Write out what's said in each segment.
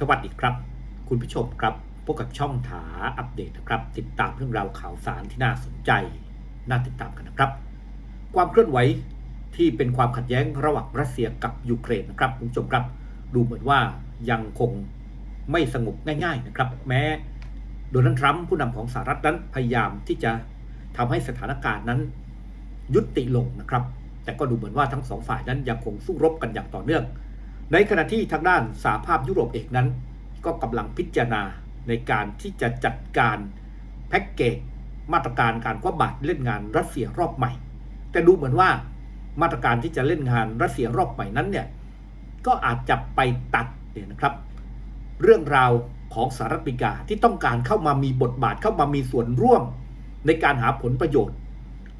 สวัสดีครับ คุณผู้ชมครับพบกับช่องถาอัปเดตนะครับ ติดตามเรื่องราวข่าวสารที่น่าสนใจ น่าติดตามกันนะครับ ความเคลื่อนไหวที่เป็นความขัดแย้งระหว่างรัสเซียกับยูเครนนะครับคุณผู้ชมครับ ดูเหมือนว่ายังคงไม่สงบง่าย ๆนะครับ แม้โดนัลด์ทรัมป์ผู้นำของสหรัฐนั้นพยายามที่จะทำให้สถานการณ์นั้นยุติลงนะครับ แต่ก็ดูเหมือนว่าทั้งสองฝ่ายนั้นยังคงสู้รบกันอย่างต่อเนื่อง ในขณะที่ทางด้านสหภาพยุโรปเองนั้น ก็กำลังพิจารณาในการที่จะจัดการแพ็กเกจมาตรการการคว้าบาตรเล่นงานรัสเซียรอบใหม่ แต่ดูเหมือนว่ามาตรการที่จะเล่นงานรัสเซียรอบใหม่นั้นเนี่ยก็อาจจะไปตัดเนี่ยนะครับ เรื่องราวของสหรัฐอเมริกาที่ต้องการเข้ามามีบทบาทเข้ามามีส่วนร่วม ในการหาผลประโยชน์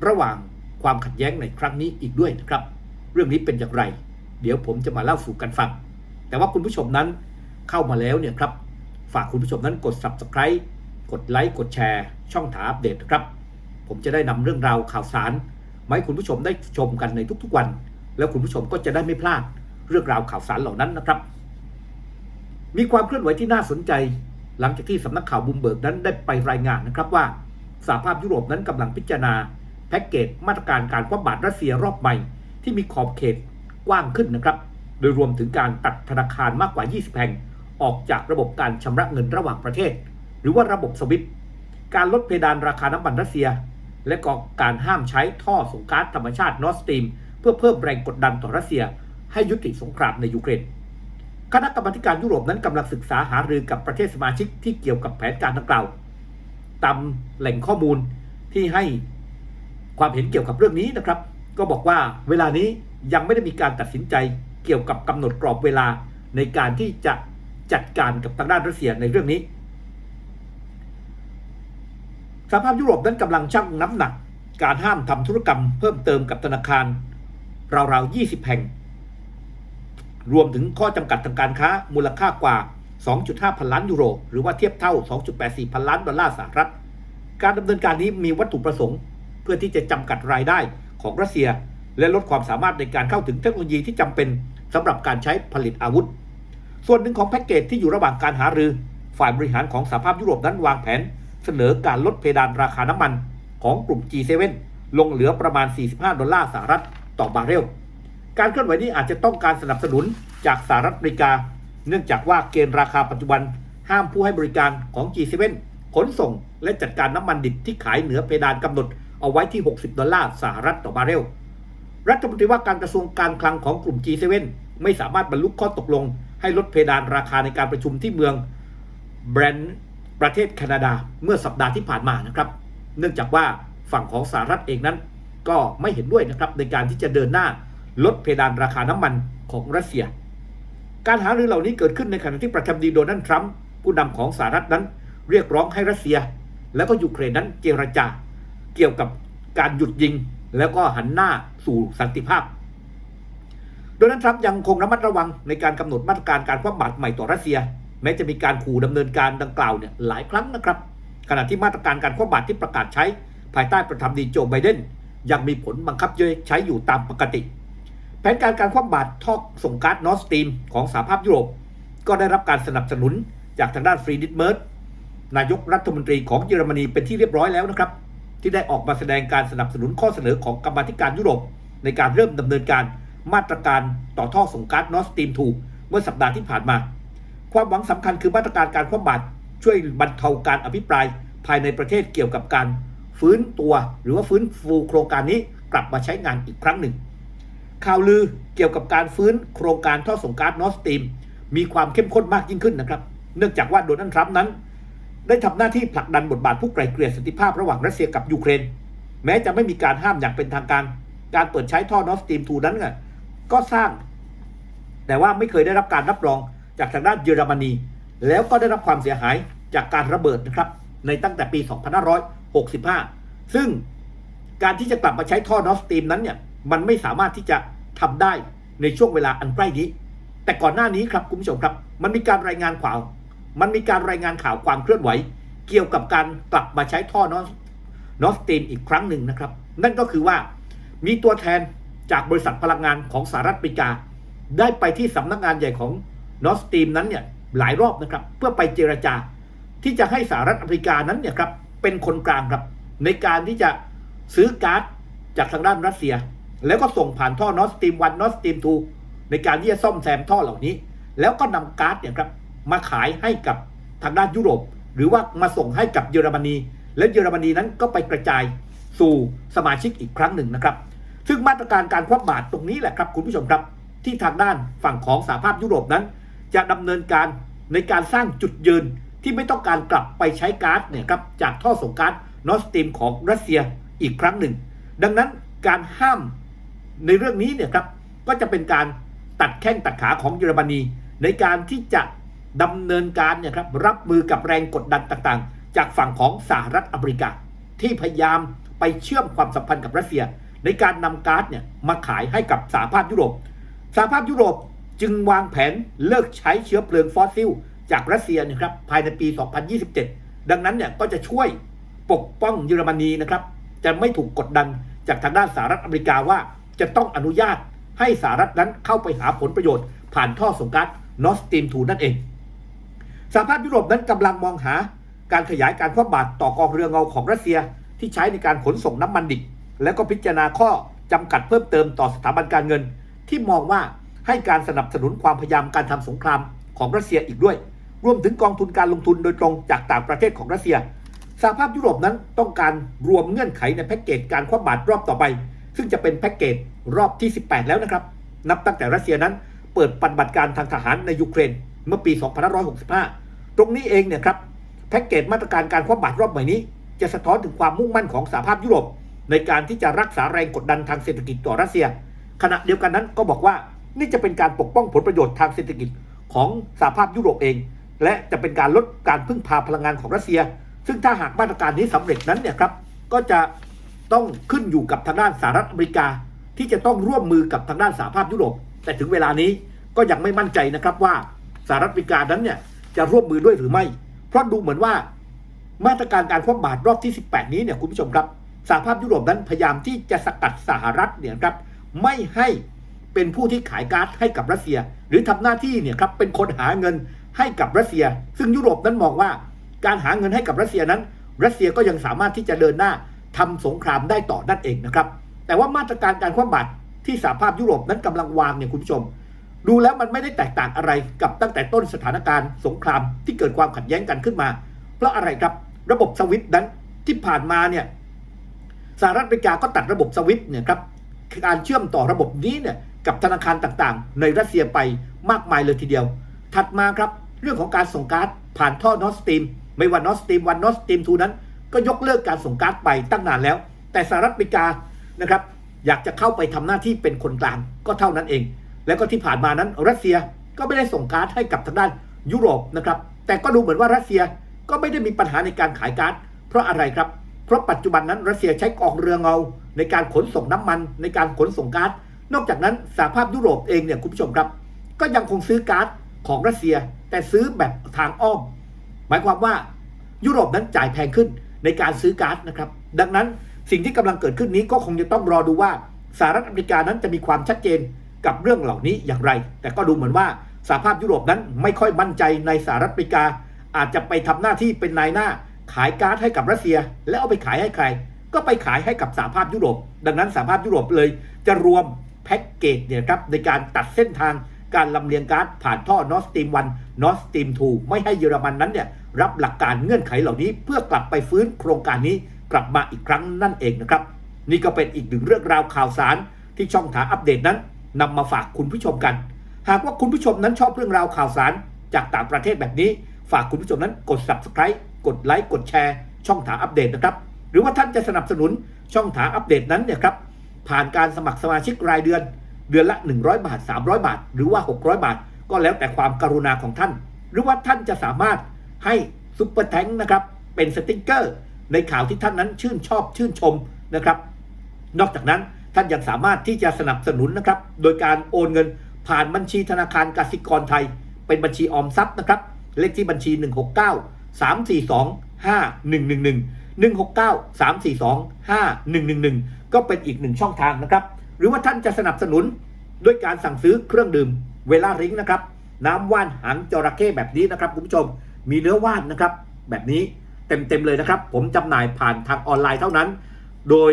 ระหว่างความขัดแย้งในครั้งนี้อีกด้วยนะครับ เรื่องนี้เป็นอย่างไร เดี๋ยวผมจะมาเล่าสู่กันฟัง แต่ว่าคุณผู้ชมนั้นเข้ามาแล้วเนี่ยครับ ฝากคุณผู้ชมนั้นกด subscribe กดไลค์กดแชร์ช่องถาอัปเดตครับ ผมจะได้นำเรื่องราวข่าวสารมาให้คุณผู้ชมได้ชมกันในทุกๆวัน แล้วคุณผู้ชมก็จะได้ไม่พลาดเรื่องราวข่าวสารเหล่านั้นนะครับ มีความเคลื่อนไหวที่น่าสนใจ หลังจากที่สำนักข่าวบูมเบิร์กนั้นได้ไปรายงานนะครับว่าสหภาพยุโรปนั้นกำลังพิจารณาแพ็กเกจมาตรการการคว่ำบาตรรัสเซียรอบใหม่ที่มีขอบเขต กว้างขึ้นนะครับ โดยรวมถึงการตัดธนาคารมากกว่า 20 แห่ง ออกจากระบบการชำระเงินระหว่างประเทศ หรือว่าระบบสวิตการลดเพดานราคาน้ำมันรัสเซีย และก็การห้ามใช้ท่อส่งก๊าซธรรมชาตินอร์สตรีม เพื่อเพิ่มแรงกดดันต่อรัสเซีย ให้ยุติสงครามในยูเครนคณะกรรมการยุโรปนั้นกำลังศึกษาหารือกับประเทศสมาชิกที่เกี่ยวกับแผนการดังกล่าวตามแหล่งข้อมูลที่ให้ความเห็นเกี่ยวกับเรื่องนี้นะครับ ก็บอกว่าเวลานี้ ยังไม่ได้มีการตัดสินใจเกี่ยวกับกำหนดกรอบเวลาในการที่จะจัดการกับทางด้านรัสเซียในเรื่องนี้สหภาพยุโรปนั้นกำลังชั่งน้ำหนัก การห้ามทำธุรกรรมเพิ่มเติมกับธนาคาร ราวๆ 20 แห่ง รวมถึงข้อจำกัดทางการค้ามูลค่ากว่า 2.5 พันล้านยูโร หรือว่าเทียบเท่า 2.84 พันล้านดอลลาร์สหรัฐ การดำเนินการนี้มีวัตถุประสงค์ เพื่อที่จะจำกัดรายได้ของรัสเซีย และลดความสามารถในการเข้าถึงเทคโนโลยีที่จำเป็นสำหรับการใช้ผลิตอาวุธ ส่วนหนึ่งของแพ็กเกจที่อยู่ระหว่างการหารือ ฝ่ายบริหารของสหภาพยุโรปนั้นวางแผน เสนอการลดเพดานราคาน้ำมันของกลุ่ม G7 ลงเหลือประมาณ 45 ดอลลาร์สหรัฐต่อบาร์เรล การเคลื่อนไหวนี้อาจจะต้องการสนับสนุนจากสหรัฐอเมริกา เนื่องจากว่าเกณฑ์ราคาปัจจุบันห้ามผู้ให้บริการของ G7 ขนส่งและจัดการน้ำมันดิบที่ขายเหนือเพดานกำหนดเอาไว้ที่ 60 ดอลลาร์สหรัฐต่อบาร์เรล รัฐมนตรีว่าการกระทรวงการคลังของกลุ่ม G7 ไม่สามารถบรรลุข้อตกลง ให้ลดเพดานราคาในการประชุมที่เมืองแบรนด์ประเทศแคนาดาเมื่อสัปดาห์ที่ผ่านมานะครับ เนื่องจากว่าฝั่งของสหรัฐเองนั้น ก็ไม่เห็นด้วยนะครับในการที่จะเดินหน้าลดเพดานราคาน้ำมันของรัสเซีย การหารือเหล่านี้เกิดขึ้นในขณะที่ประธานาธิบดีโดนัลด์ทรัมป์ผู้นำของสหรัฐนั้น เรียกร้องให้รัสเซีย และก็ยูเครนนั้นเจรจา เกี่ยวกับการหยุดยิง แล้วก็หันหน้าสู่สันติภาพ โดนัลด์ทรัมป์ยังคงระมัดระวังในการกำหนดมาตรการการคว่ำบาตรใหม่ต่อรัสเซีย แม้จะมีการขู่ดำเนินการดังกล่าวเนี่ยหลายครั้งนะครับ ขณะที่มาตรการการคว่ำบาตรที่ประกาศใช้ ภายใต้ประธานาธิบดีโจไบเดนยังมีผลบังคับใช้อยู่ตามปกติ แผนการการคว่ำบาตรท่อส่งก๊าซนอร์สตีมของสหภาพยุโรป ก็ได้รับการสนับสนุนจากทางด้านฟรีดิตเมิร์ดนายกรัฐมนตรีของเยอรมนีเป็นที่เรียบร้อยแล้วนะครับ ที่ได้ออกมาแสดงการสนับสนุนข้อเสนอของกรรมธิการยุโรป ในการเริ่มดำเนินการมาตรการต่อท่อส่งก๊าซนอสตีมถูกเมื่อสัปดาห์ที่ผ่านมา ความหวังสำคัญคือมาตรการการคว่ำบาตรช่วยบรรเทาการอภิปรายภายในประเทศเกี่ยวกับการฟื้นตัว หรือว่าฟื้นฟูโครงการนี้กลับมาใช้งานอีกครั้งหนึ่ง ข่าวลือเกี่ยวกับการฟื้นโครงการท่อส่งก๊าซนอสตีมมีความเข้มข้นมากยิ่งขึ้นนะครับ เนื่องจากว่าโดนัลด์ทรัมป์นั้น ได้ทำหน้าที่ผลักดันบทบาทผู้ไกลเกลี่ยสันติภาพระหว่างรัสเซียกับยูเครน แม้จะไม่มีการห้ามอย่างเป็นทางการ การเปิดใช้ท่อนอร์สตีมทูนั้นก็สร้าง แต่ว่าไม่เคยได้รับการรับรองจากทางด้านเยอรมนี แล้วก็ได้รับความเสียหายจากการระเบิดนะครับ ในตั้งแต่ปี 2565 ซึ่งการที่จะกลับมาใช้ท่อนอร์สตีมนั้นเนี่ยมันไม่สามารถที่จะทำได้ในช่วงเวลาอันใกล้นี้ แต่ก่อนหน้านี้ครับคุณผู้ชมครับ มันมีการรายงานข่าว มันมีการรายงานข่าวความเคลื่อนไหว เกี่ยวกับการกลับมาใช้ท่อนอร์นอสตีมอีกครั้งหนึ่งนะครับ นั่นก็คือว่ามีตัวแทนจากบริษัทพลังงานของสหรัฐอเมริกา ได้ไปที่สำนักงานใหญ่ของนอร์สตีมนั้นเนี่ยหลายรอบนะครับ เพื่อไปเจรจา ที่จะให้สหรัฐอเมริกานั้นเนี่ยครับเป็นคนกลางครับในการที่จะซื้อก๊าซจากทางด้านรัสเซีย แล้วก็ส่งผ่านท่อนอสตีมวันนอสตีมทูในการที่จะซ่อมแซมท่อเหล่านี้ แล้วก็นำก๊าซเนี่ยครับ มาขายให้กับทางด้านยุโรป หรือว่ามาส่งให้กับเยอรมนี และเยอรมนีนั้นก็ไปกระจายสู่สมาชิกอีกครั้งหนึ่งนะครับ ซึ่งมาตรการการคว่ำบาตรตรงนี้แหละครับ คุณผู้ชมครับ ที่ทางด้านฝั่งของสหภาพยุโรปนั้น จะดำเนินการในการสร้างจุดยืนที่ไม่ต้องการกลับไปใช้ก๊าซเนี่ยครับจากท่อส่งก๊าซนอสตีมของรัสเซียอีกครั้งหนึ่ง ดังนั้นการห้ามในเรื่องนี้เนี่ยครับก็จะเป็นการตัดแข้งตัดขาของเยอรมนี ในการที่จะ ดำเนินการเนี่ยครับรับมือกับแรงกดดันต่างๆ จากฝั่งของสหรัฐอเมริกา ที่พยายามไปเชื่อมความสัมพันธ์กับรัสเซีย ในการนำก๊าซเนี่ยมาขายให้กับสหภาพยุโรปสหภาพยุโรปจึงวางแผนเลิกใช้เชื้อเพลิงฟอสซิล จากรัสเซียเนะครับภายในปี 2027 ดังนั้นเนี่ยก็จะช่วยปกป้องเยอรมนีนะครับจะไม่ถูกกดดันจากทางด้านสหรัฐอเมริกาว่าจะต้องอนุญาตให้สหรัฐนั้นเข้าไปหาผลประโยชน์ ผ่านท่อส่งก๊าซนอสตีมทูนั่นเอง สหภาพยุโรปนั้นกำลังมองหาการขยายการคว่ำบาตรต่อกองเรือเงาของรัสเซียที่ใช้ในการขนส่งน้ำมันดิบและก็พิจารณาข้อจำกัดเพิ่มเติมต่อสถาบันการเงิน ที่มองว่าให้การสนับสนุนความพยายามการทำสงครามของรัสเซียอีกด้วย รวมถึงกองทุนการลงทุนโดยตรงจากต่างประเทศของรัสเซียสหภาพยุโรปนั้นต้องการรวมเงื่อนไขในแพ็กเกจการคว่ำบาตรรอบต่อไป ซึ่งจะเป็นแพ็กเกจรอบที่ 18 แล้วนะครับ นับตั้งแต่รัสเซียนั้นเปิดปฏิบัติการทางทหารในยูเครนเมื่อปี 2565 ตรงนี้เองเนี่ยครับแพ็กเกจมาตรการการคว่ำบาตรรอบใหม่นี้ จะสะท้อนถึงความมุ่งมั่นของสหภาพยุโรป ในการที่จะรักษาแรงกดดันทางเศรษฐกิจต่อรัสเซีย ขณะเดียวกันนั้นก็บอกว่านี่จะเป็นการปกป้องผลประโยชน์ทางเศรษฐกิจของสหภาพยุโรปเอง และจะเป็นการลดการพึ่งพาพลังงานของรัสเซีย ซึ่งถ้าหากมาตรการนี้สำเร็จนั้นเนี่ยครับก็จะต้องขึ้นอยู่กับทางด้านสหรัฐอเมริกา ที่จะต้องร่วมมือกับทางด้านสหภาพยุโรป แต่ถึงเวลานี้ก็ยังไม่มั่นใจนะครับว่าสหรัฐอเมริกานั้นเนี่ย จะร่วมมือด้วยหรือไม่ เพราะดูเหมือนว่ามาตรการการคว่ำบาตรรอบที่ 18 นี้เนี่ยคุณผู้ชมครับสหภาพยุโรปนั้นพยายามที่จะสกัดสหรัฐเนี่ยครับไม่ให้เป็นผู้ที่ขายก๊าซให้กับรัสเซีย หรือทำหน้าที่เนี่ยครับเป็นคนหาเงินให้กับรัสเซีย ซึ่งยุโรปนั้นมองว่าการหาเงินให้กับรัสเซียนั้น รัสเซียก็ยังสามารถที่จะเดินหน้าทำสงครามได้ต่อนั่นเองนะครับแต่ว่ามาตรการการคว่ำบาตรที่สหภาพยุโรปนั้นกำลังวางเนี่ยคุณผู้ชม ดูแล้วมันไม่ได้แตกต่างอะไรกับตั้งแต่ต้นสถานการณ์สงครามที่เกิดความขัดแย้งกันขึ้นมา เพราะอะไรครับระบบสวิตนั้นที่ผ่านมาเนี่ยสหรัฐอเมริกาก็ตัดระบบสวิตเนี่ยครับการเชื่อมต่อระบบนี้เนี่ยกับธนาคารต่างๆ ในรัสเซียไปมากมายเลยทีเดียว ถัดมาครับเรื่องของการส่งก๊าซผ่านท่อนอสตีมไม่ว่านอสตีมวันนอสตีมทูนั้น ก็ยกเลิกการส่งก๊าซไปตั้งนานแล้ว แต่สหรัฐอเมริกานะครับอยากจะเข้าไปทำหน้าที่เป็นคนกลางก็เท่านั้นเอง แล้วก็ที่ผ่านมานั้นรัสเซียก็ไม่ได้ส่งก๊าซให้กับทางด้านยุโรปนะครับ แต่ก็ดูเหมือนว่ารัสเซียก็ไม่ได้มีปัญหาในการขายก๊าซเพราะอะไรครับ เพราะปัจจุบันนั้นรัสเซียใช้กองเรือเงา ในการขนส่งน้ำมัน ในการขนส่งก๊าซนอกจากนั้นสหภาพยุโรปเองเนี่ยคุณผู้ชมครับ ก็ยังคงซื้อก๊าซของรัสเซีย แต่ซื้อแบบทางอ้อม หมายความว่ายุโรปนั้นจ่ายแพงขึ้นในการซื้อก๊าซนะครับ ดังนั้นสิ่งที่กำลังเกิดขึ้นนี้ก็คงจะต้องรอดูว่าสหรัฐอเมริกานั้นจะมีความชัดเจน กับเรื่องเหล่านี้อย่างไร แต่ก็ดูเหมือนว่าสหภาพยุโรปนั้นไม่ค่อยมั่นใจในสหรัฐอเมริกา อาจจะไปทำหน้าที่เป็นนายหน้า ขายก๊าซให้กับรัสเซีย แล้วเอาไปขายให้ใคร ก็ไปขายให้กับสหภาพยุโรป ดังนั้นสหภาพยุโรปเลย จะรวมแพ็กเกจเนี่ยครับในการตัดเส้นทางการลำเลียงก๊าซผ่านท่อนอสตีมวันนอสตีมทูไม่ให้เยอรมันนั้นเนี่ยรับหลักการเงื่อนไขเหล่านี้ เพื่อกลับไปฟื้นโครงการนี้กลับมาอีกครั้งนั่นเองนะครับ นี่ก็เป็นอีกหนึ่งเรื่องราวข่าวสารที่ช่องถาอัปเดตนั้น นำมาฝากคุณผู้ชมกัน หากว่าคุณผู้ชมนั้นชอบเรื่องราวข่าวสารจากต่างประเทศแบบนี้ ฝากคุณผู้ชมนั้นกด subscribe กดไลค์กดแชร์ช่องถาอัปเดตนะครับ หรือว่าท่านจะสนับสนุนช่องถาอัปเดตนั้นเนี่ยครับผ่านการสมัครสมาชิกรายเดือน เดือนละ 100 บาท 300 บาท หรือว่า 600 บาท ก็แล้วแต่ความกรุณาของท่าน หรือว่าท่านจะสามารถให้ซุปเปอร์แทงนะครับเป็นสติกเกอร์ ในข่าวที่ท่านนั้นชื่นชอบชื่นชมนะครับ นอกจากนั้น ท่านยังสามารถที่จะสนับสนุนนะครับ โดยการโอนเงินผ่านบัญชีธนาคารกสิกรไทย เป็นบัญชีออมทรัพย์นะครับ เลขที่บัญชี 169 342 5111 169 342 5111 ก็เป็นอีกหนึ่งช่องทางนะครับ หรือว่าท่านจะสนับสนุนด้วยการสั่งซื้อเครื่องดื่มเวลาริงนะครับ น้ำว่านหางจระเข้แบบนี้นะครับคุณผู้ชม มีเนื้อว่านนะครับ แบบนี้เต็มๆเลยนะครับ ผมจำหน่ายผ่านทางออนไลน์เท่านั้น โดย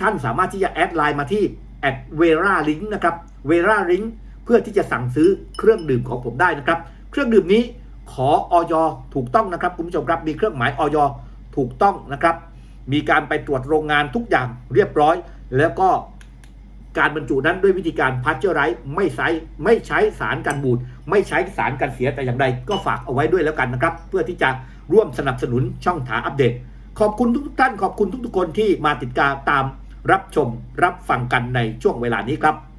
ท่านสามารถที่จะแอดไลน์มาที่แอดเวราลิงนะครับเวราลิงเพื่อที่จะสั่งซื้อเครื่องดื่มของผมได้นะครับ เครื่องดื่มนี้ขอออยถูกต้องนะครับคุณผู้ชมครับมีเครื่องหมายออยถูกต้องนะครับ มีการไปตรวจโรงงานทุกอย่างเรียบร้อย แล้วก็การบรรจุนั้นด้วยวิธีการพัชเจอร์ไรส์ไม่ใช้ไม่ใช้สารกันบูดไม่ใช้สารกันเสียแต่อย่างใดก็ฝากเอาไว้ด้วยแล้วกันนะครับ เพื่อที่จะร่วมสนับสนุนช่องถาอัปเดต ขอบคุณทุกท่านขอบคุณทุกๆคนที่มาติดตามตาม รับชมรับฟังกันในช่วงเวลานี้ครับ